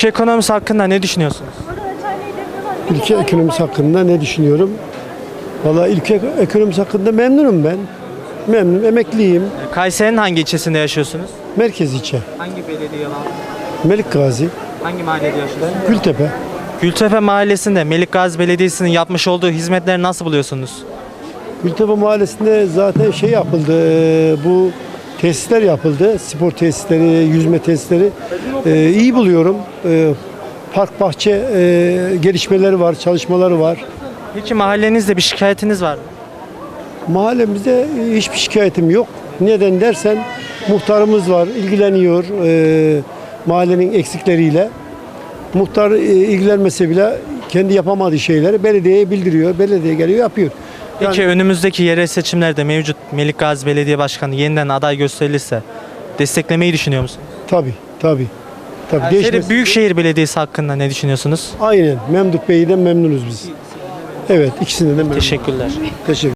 Ülke ekonomisi hakkında ne düşünüyorsunuz? Ülke ekonomisi hakkında ne düşünüyorum? Valla ülke ekonomisi hakkında memnunum ben. Memnun, emekliyim. Kayseri'nin hangi ilçesinde yaşıyorsunuz? Merkez ilçe. Hangi belediye alan? Melik Gazi, Hangi mahallede yaşıyorsunuz? Gültepe. Gültepe Mahallesi'nde Melik Gazi Belediyesi'nin yapmış olduğu hizmetleri nasıl buluyorsunuz? Gültepe Mahallesi'nde zaten şey yapıldı. e, Bu tesisler yapıldı. Spor tesisleri, yüzme tesisleri. E, iyi buluyorum. E, park bahçe e, gelişmeleri var, çalışmaları var. Peki mahallenizde bir şikayetiniz var mı? Mahallemizde hiçbir şikayetim yok. Neden dersen muhtarımız var, ilgileniyor e, mahallenin eksikleriyle. Muhtar e, ilgilenmese bile kendi yapamadığı şeyleri belediyeye bildiriyor. Belediye geliyor yapıyor. Yani Peki önümüzdeki yerel seçimlerde mevcut Melik Gazi Belediye Başkanı yeniden aday gösterilirse desteklemeyi düşünüyor musunuz? tabii tabii. Tabii değişmesi- Büyükşehir Belediyesi hakkında ne düşünüyorsunuz? Aynen. Memduh Bey'den memnunuz biz. Evet, ikisinden de memnunuz. Teşekkürler. Teşekkür